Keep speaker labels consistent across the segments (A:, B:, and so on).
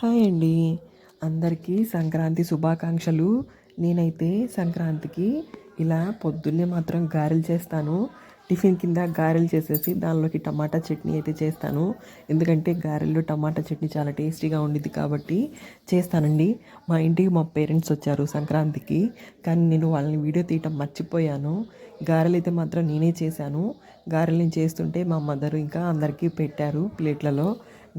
A: Hi అండి. అందరికీ సంక్రాంతి శుభాకాంక్షలు. నేనైతే సంక్రాంతికి ఇలా పొద్దున్నే మాత్రం గారెలు చేస్తాను. టిఫిన్ కింద గారెలు చేసేసి దానిలోకి టమాటా చట్నీ అయితే చేస్తాను. ఎందుకంటే గారెల్లో టమాటా చట్నీ చాలా టేస్టీగా ఉండిద్ది కాబట్టి చేస్తానండి. మా ఇంటికి మా పేరెంట్స్ వచ్చారు సంక్రాంతికి. కానీ నేను వాళ్ళని వీడియో తీయటం మర్చిపోయాను. గారెలు అయితే మాత్రం నేనే చేశాను. గారెలు నేను చేస్తుంటే మా మదర్ ఇంకా అందరికీ పెట్టారు ప్లేట్లలో.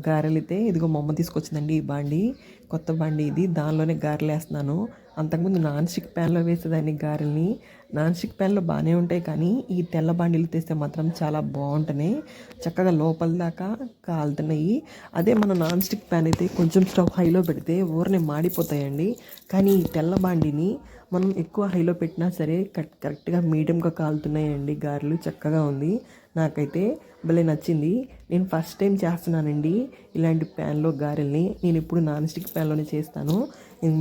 A: గారెలైతే ఇదిగో మా అమ్మ తీసుకొచ్చిందండి ఈ బాండి. కొత్త బాండి ఇది. దానిలోనే గారెలు వేస్తున్నాను. అంతకుముందు నాన్ స్టిక్ ప్యాన్లో వేసేదాన్ని గారెల్ని. నాన్ స్టిక్ ప్యాన్లో బాగానే ఉంటాయి కానీ ఈ తెల్ల బాండీలు తెస్తే మాత్రం చాలా బాగుంటున్నాయి. చక్కగా లోపల దాకా కాలుతున్నాయి. అదే మన నాన్ స్టిక్ ప్యాన్ అయితే కొంచెం స్టవ్ హైలో పెడితే ఊరనే మాడిపోతాయండి. కానీ ఈ తెల్ల బాండిని మనం ఎక్కువ హైలో పెట్టినా సరే కట్ కరెక్ట్గా మీడియంగా కాలుతున్నాయండి గారెలు. చక్కగా ఉంది. నాకైతే భలే నచ్చింది. నేను ఫస్ట్ టైం చేస్తున్నానండి ఇలాంటి ప్యాన్లో గారెల్ని. నేను ఇప్పుడు నాన్ స్టిక్ ప్యాన్లోనే చేస్తాను.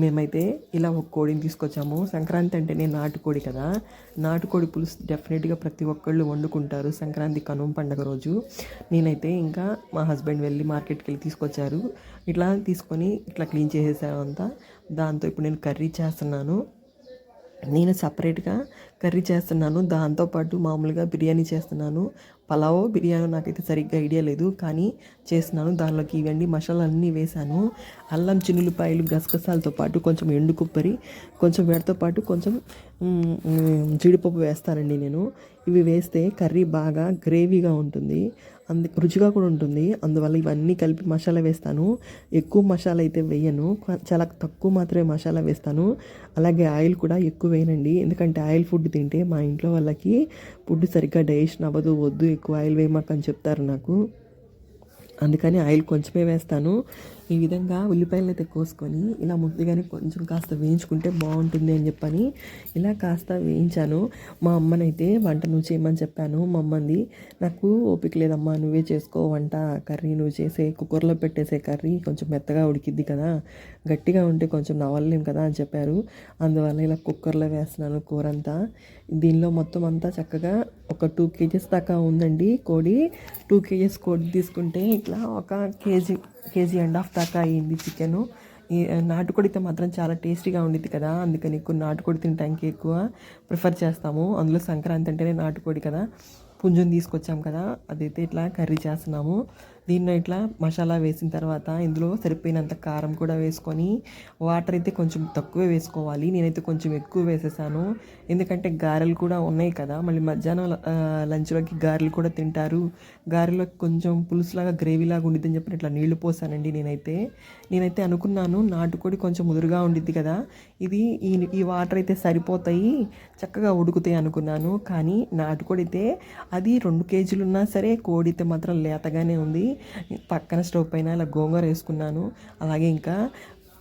A: మేమైతే ఇలా ఒక కోడిని తీసుకొచ్చాము. సంక్రాంతి అంటేనే నాటుకోడి కదా. నాటుకోడి పులుసు డెఫినెట్గా ప్రతి ఒక్కళ్ళు వండుకుంటారు సంక్రాంతి కనుమ పండగ రోజు. నేనైతే ఇంకా మా హస్బెండ్ వెళ్ళి మార్కెట్కి వెళ్ళి తీసుకొచ్చారు. ఇట్లా తీసుకొని ఇట్లా క్లీన్ చేసేసాను అంతా దాంతో ఇప్పుడు నేను కర్రీ చేస్తున్నాను. నేను సపరేట్గా కర్రీ చేస్తున్నాను. దాంతోపాటు మామూలుగా బిర్యానీ చేస్తున్నాను. పలావ్ బిర్యానీ నాకైతే సరిగ్గా ఐడియా లేదు. కానీ చేస్తున్నాను. దానిలోకి ఇవన్నీ మసాలా అన్నీ వేశాను. అల్లం చిన్నులపాయలు గసగసాలతో పాటు కొంచెం ఎండు కొబ్బరి కొంచెం వేడితో పాటు కొంచెం జీడిపప్పు వేస్తానండి నేను. ఇవి వేస్తే కర్రీ బాగా గ్రేవీగా ఉంటుంది. అందు రుచిగా కూడా ఉంటుంది. అందువల్ల ఇవన్నీ కలిపి మసాలా వేస్తాను. ఎక్కువ మసాలా అయితే వేయను. చాలా తక్కువ మాత్రమే మసాలా వేస్తాను. అలాగే ఆయిల్ కూడా ఎక్కువ వేయనండి. ఎందుకంటే ఆయిల్ ఫుడ్ తింటే మా ఇంట్లో వాళ్ళకి ఫుడ్ సరిగ్గా డైజెషన్ అవ్వదు వద్దు ఎక్కువ ఆయిల్ వేయమాకని చెప్తారు నాకు. అందుకని ఆయిల్ కొంచెమే వేస్తాను. ఈ విధంగా ఉల్లిపాయలు అయితే కోసుకొని ఇలా ముందుగానే కొంచెం కాస్త వేయించుకుంటే బాగుంటుంది అని చెప్పని ఇలా కాస్త వేయించాను. మా అమ్మనైతే వంట నువ్వు చేయమని చెప్పాను. మా అమ్మది నాకు ఓపిక లేదమ్మా నువ్వే చేసుకో వంట కర్రీ నువ్వు చేసే కుక్కర్లో పెట్టేసే కర్రీ కొంచెం మెత్తగా ఉడికిద్ది కదా గట్టిగా ఉంటే కొంచెం నవలలేం కదా అని చెప్పారు. అందువల్ల ఇలా కుక్కర్లో వేస్తున్నాను కూర అంతా దీనిలో మొత్తం అంతా చక్కగా ఒక టూ కేజీస్ దాకా ఉందండి కోడి. టూ కేజీస్ కోడి తీసుకుంటే ఇట్లా ఒక కేజీ కేజీ అండ్ హాఫ్ దాకా అయ్యింది చికెను. ఈ నాటుకోడితో మాత్రం చాలా టేస్టీగా ఉండిద్ది కదా. అందుకని ఎక్కువ నాటుకోడి తినడానికి ఎక్కువ ప్రిఫర్ చేస్తాము. అందులో సంక్రాంతి అంటేనే నాటుకోడి కదా. పుంజుని తీసుకొచ్చాం కదా. అదైతే ఇట్లా కర్రీ చేస్తున్నాము. దీన్ని ఇట్లా మసాలా వేసిన తర్వాత ఇందులో సరిపోయినంత కారం కూడా వేసుకొని వాటర్ అయితే కొంచెం తక్కువే వేసుకోవాలి. నేనైతే కొంచెం ఎక్కువ వేసేసాను. ఎందుకంటే గారెలు కూడా ఉన్నాయి కదా. మళ్ళీ మధ్యాహ్నం లంచ్లోకి గారెలు కూడా తింటారు. గారెలోకి కొంచెం పులుసులాగా గ్రేవీలాగా ఉండిద్దని చెప్పి ఇట్లా నీళ్ళు పోసానండి నేనైతే. నేనైతే అనుకున్నాను నాటుకోడి కొంచెం ముదురుగా ఉండిద్ది కదా. ఇది ఈ ఈ వాటర్ అయితే సరిపోతాయి చక్కగా ఉడుకుతాయి అనుకున్నాను. కానీ నాటుకోడి అయితే అది రెండు కేజీలు ఉన్నా సరే కోడి అయితే మాత్రం లేతగానే ఉంది. పక్కన స్టవ్ పైన ఇలా గోంగూర వేసుకున్నాను. అలాగే ఇంకా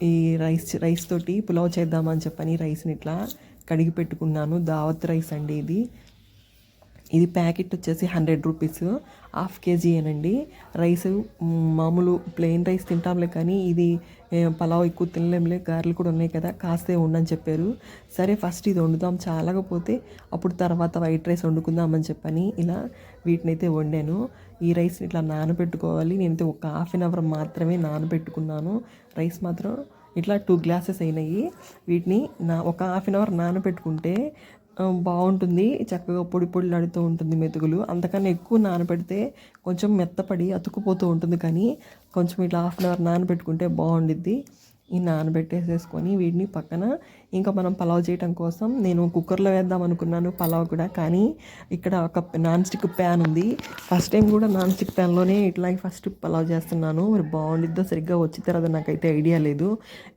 A: ఈ రైస్ రైస్ తోటి పులావ్ చేద్దామని చెప్పని రైస్ని ఇట్లా కడిగి పెట్టుకున్నాను. దావత్ రైస్ అండి ఇది. ఇది ప్యాకెట్ వచ్చేసి హండ్రెడ్ రూపీస్. హాఫ్ కేజీ అనండి రైస్ మామూలు ప్లెయిన్ రైస్ తింటాంలే కానీ ఇది పలావ్ ఎక్కువ తినలేంలే గారెలు కూడా ఉన్నాయి కదా కాస్తే ఉండని చెప్పారు. సరే ఫస్ట్ ఇది వండుదాం చాలకపోతే అప్పుడు తర్వాత వైట్ రైస్ వండుకుందామని చెప్పని ఇలా వీటిని అయితే వండాను. ఈ రైస్ని ఇట్లా నానబెట్టుకోవాలి. నేనైతే ఒక హాఫ్ అన్ అవర్ మాత్రమే నానబెట్టుకున్నాను. రైస్ మాత్రం ఇట్లా టూ గ్లాసెస్ అయినాయి. వీటిని నా ఒక హాఫ్ అన్ అవర్ నానబెట్టుకుంటే బాగుంటుంది. చక్కగా పొడి పొడిలాడుతూ ఉంటుంది మెతుకులు. అంతకన్నా ఎక్కువ నానబెడితే కొంచెం మెత్తపడి అతుక్కుపోతూ ఉంటుంది కానీ కొంచెం ఇట్లా హాఫ్ అన్ అవర్ నానబెట్టుకుంటే బాగుండిద్ది. ఈ నానబెట్టేసేసుకొని వీటిని పక్కన ఇంకా మనం పలావ్ చేయటం కోసం నేను కుక్కర్లో వేద్దాం అనుకున్నాను పలావ్ కూడా. కానీ ఇక్కడ ఒక నాన్ స్టిక్ ప్యాన్ ఉంది. ఫస్ట్ టైం కూడా నాన్ స్టిక్ ప్యాన్లోనే ఇట్లా ఫస్ట్ పలావ్ చేస్తున్నాను. మరి బాగుండిద్దో సరిగ్గా వచ్చి తర్వాత నాకైతే ఐడియా లేదు.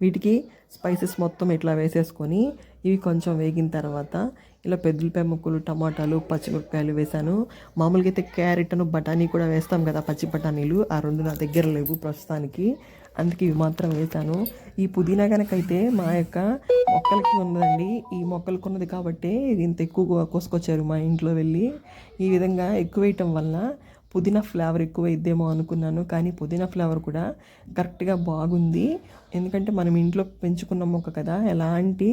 A: వీటికి స్పైసెస్ మొత్తం ఇట్లా వేసేసుకొని ఇవి కొంచెం వేగిన తర్వాత ఇలా పెద్దలపాయ ముక్కలు టమాటాలు పచ్చిమిరపకాయలు వేశాను. మామూలుగా అయితే క్యారెట్ అను బఠానీ కూడా వేస్తాం కదా పచ్చి బఠానీలు. ఆ రెండు నా దగ్గర లేవు ప్రస్తుతానికి. అందుకే ఇవి మాత్రం వేశాను. ఈ పుదీనా కనుకైతే మా యొక్క మొక్కలకి ఉన్నదండి. ఈ మొక్కలకు ఉన్నది కాబట్టి ఇది ఇంత ఎక్కువ కోసుకొచ్చారు మా ఇంట్లో వెళ్ళి. ఈ విధంగా ఎక్కువ వేయటం వల్ల పుదీనా ఫ్లేవర్ ఎక్కువ ఇద్దేమో అనుకున్నాను. కానీ పుదీనా ఫ్లేవర్ కూడా కరెక్ట్గా బాగుంది. ఎందుకంటే మనం ఇంట్లో పెంచుకున్న మొక్క కదా ఎలాంటి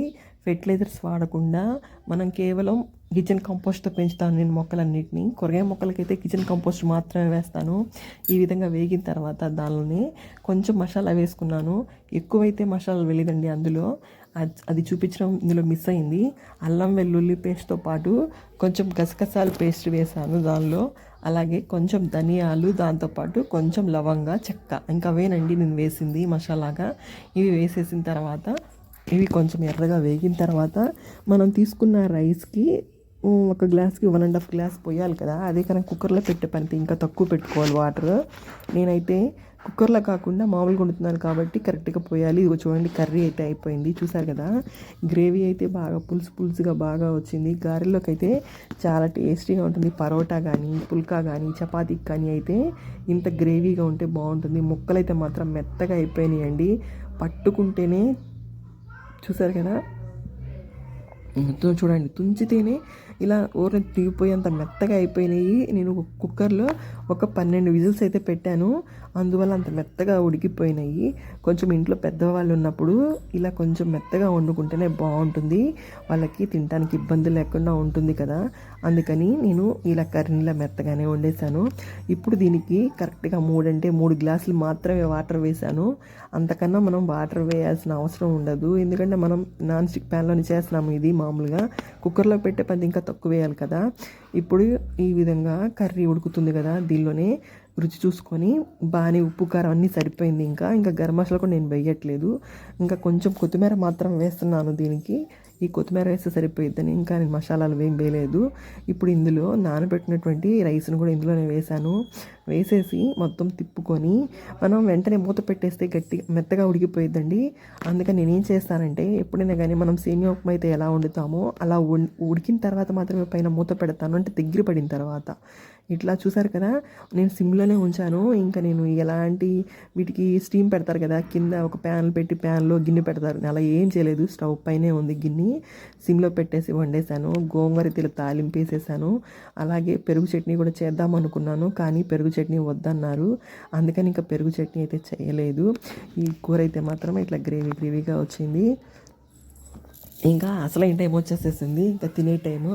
A: ఫెర్టిలైజర్స్ వాడకుండా మనం కేవలం కిచెన్ కంపోస్ట్తో పెంచుతాను నేను మొక్కలన్నింటినీ. కూరగాయ మొక్కలకైతే కిచెన్ కంపోస్ట్ మాత్రమే వేస్తాను. ఈ విధంగా వేగిన తర్వాత దానిలోనే కొంచెం మసాలా వేసుకున్నాను. ఎక్కువైతే మసాలా వెళ్ళిదండి అందులో. అది- అది చూపించడం ఇందులో మిస్ అయింది. అల్లం వెల్లుల్లి పేస్ట్తో పాటు కొంచెం గసగసాలు పేస్ట్ వేసాను దానిలో. అలాగే కొంచెం ధనియాలు దాంతోపాటు కొంచెం లవంగా చెక్క. ఇంకా వేనండి నేను వేసింది మసాలాగా. ఇవి వేసేసిన తర్వాత ఇవి కొంచెం ఎర్రగా వేగిన తర్వాత మనం తీసుకున్న రైస్కి ఒక గ్లాస్కి వన్ అండ్ హాఫ్ గ్లాస్ పోయాలి కదా. అదే కనుక కుక్కర్లో పెట్టే పని ఇంకా తక్కువ పెట్టుకోవాలి వాటర్. నేనైతే కుక్కర్లో కాకుండా మామూలుగా వండుతున్నాను కాబట్టి కరెక్ట్గా పోయాలి. ఇదిగో చూడండి కర్రీ అయితే అయిపోయింది. చూసారు కదా? గ్రేవీ అయితే బాగా పులుసు పులుసుగా బాగా వచ్చింది. గారెలోకి అయితే చాలా టేస్టీగా ఉంటుంది. పరోటా కానీ పుల్కా కానీ చపాతీకి కానీ అయితే ఇంత గ్రేవీగా ఉంటే బాగుంటుంది. ముక్కలు అయితే మాత్రం మెత్తగా అయిపోయినాయండి. పట్టుకుంటేనే చూసారు కదా? మొత్తం చూడండి తుంచితేనే ఇలా ఊరిని దిగిపోయేంత మెత్తగా అయిపోయినాయి. నేను కుక్కర్లో ఒక పన్నెండు విజిల్స్ అయితే పెట్టాను. అందువల్ల అంత మెత్తగా ఉడికిపోయినాయి. కొంచెం ఇంట్లో పెద్దవాళ్ళు ఉన్నప్పుడు ఇలా కొంచెం మెత్తగా వండుకుంటేనే బాగుంటుంది. వాళ్ళకి తినడానికి ఇబ్బంది లేకుండా ఉంటుంది కదా. అందుకని నేను ఇలా కర్రీని ఇలా మెత్తగానే వండేసాను ఇప్పుడు దీనికి కరెక్ట్గా మూడంటే మూడు గ్లాసులు మాత్రమే వాటర్ వేసాను అంతకన్నా మనం వాటర్ వేయాల్సిన అవసరం ఉండదు. ఎందుకంటే మనం నాన్ స్టిక్ ప్యాన్లోనే చేస్తున్నాము ఇది మామూలుగా. కుక్కర్లో పెట్టే పని ఇంకా తక్కువ వేయాలి కదా. ఇప్పుడు ఈ విధంగా కర్రీ ఉడుకుతుంది కదా దీనిలోనే రుచి చూసుకొని బాగానే ఉప్పు కారం అన్నీ సరిపోయింది. ఇంకా ఇంకా గరం మసాలా కూడా నేను వేయట్లేదు. ఇంకా కొంచెం కొత్తిమీర మాత్రం వేస్తున్నాను దీనికి. ఈ కొత్తిమీర వేస్తే సరిపోయిద్దని ఇంకా నేను మసాలాలు ఏం వేయలేదు. ఇప్పుడు ఇందులో నానబెట్టినటువంటి రైస్ను కూడా ఇందులోనే వేసాను వేసేసి మొత్తం తిప్పుకొని మనం వెంటనే మూత పెట్టేస్తే గట్టి మెత్తగా ఉడికిపోయిద్దండి. అందుకని నేనేం చేస్తానంటే ఎప్పుడైనా కానీ మనం సేమియా ఉప్మా అయితే ఎలా వండుతామో అలా ఉడికిన తర్వాత మాత్రమే పైన మూత పెడతాను. అంటే దగ్గర పడిన తర్వాత. ఇట్లా చూసారు కదా? నేను సిమ్లోనే ఉంచాను. ఇంకా నేను ఎలాంటి వీటికి స్టీమ్ పెడతారు కదా? కింద ఒక ప్యాన్ పెట్టి ప్యాన్లో గిన్నె పెడతారు. అలా ఏం చేయలేదు. స్టవ్ పైనే ఉంది గిన్నె. సిమ్లో పెట్టేసి వండేసాను గోంగూర తెలు తాలింపు వేసేసాను. అలాగే పెరుగు చట్నీ కూడా చేద్దాం అనుకున్నాను. కానీ పెరుగు చట్నీ వద్దన్నారు. అందుకని ఇంకా పెరుగు చట్నీ అయితే చేయలేదు. ఈ కూర అయితే మాత్రం ఇట్లా గ్రేవీ గ్రేవీగా వచ్చింది. ఇంకా అసలు టైం వచ్చేసేసింది? ఇంకా తినే టైము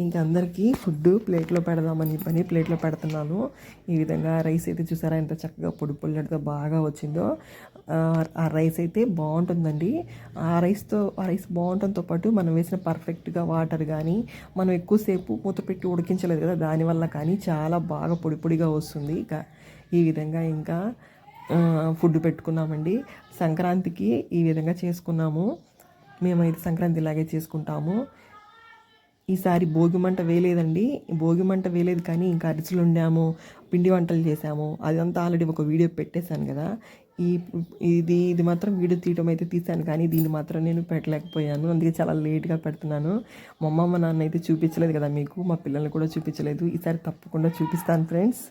A: ఇంకా అందరికీ ఫుడ్ ప్లేట్లో పెడదామని పని ప్లేట్లో పెడుతున్నాను. ఈ విధంగా రైస్ అయితే చూసారా ఎంత చక్కగా పొడి పొల్లడితో బాగా వచ్చిందో. ఆ, రైస్ అయితే బాగుంటుందండి. ఆ రైస్తో ఆ రైస్ బాగుండటంతో పాటు మనం వేసిన పర్ఫెక్ట్గా వాటర్ కానీ మనం ఎక్కువసేపు మూత పెట్టి ఉడికించలేదు కదా దానివల్ల కానీ చాలా బాగా పొడి పొడిగా వస్తుంది. ఇక ఈ విధంగా ఇంకా ఫుడ్ పెట్టుకున్నామండి. సంక్రాంతికి ఈ విధంగా చేసుకున్నాము. మేమైతే సంక్రాంతి ఇలాగే చేసుకుంటాము. ఈసారి భోగి మంట వేయలేదండి. భోగి మంట వేయలేదు కానీ ఇంకా అరిసెలు ఉండాము పిండి వంటలు చేసాము అదంతా ఆల్రెడీ ఒక వీడియో పెట్టేశాను కదా. ఈ ఇది ఇది మాత్రం వీడియో తీయటం అయితే తీశాను కానీ దీన్ని మాత్రం నేను పెట్టలేకపోయాను. అందుకే చాలా లేట్గా పెడుతున్నాను. మా అమ్మమ్మ నాన్న అయితే చూపించలేదు కదా మీకు. మా పిల్లల్ని కూడా చూపించలేదు. ఈసారి తప్పకుండా చూపిస్తాను ఫ్రెండ్స్.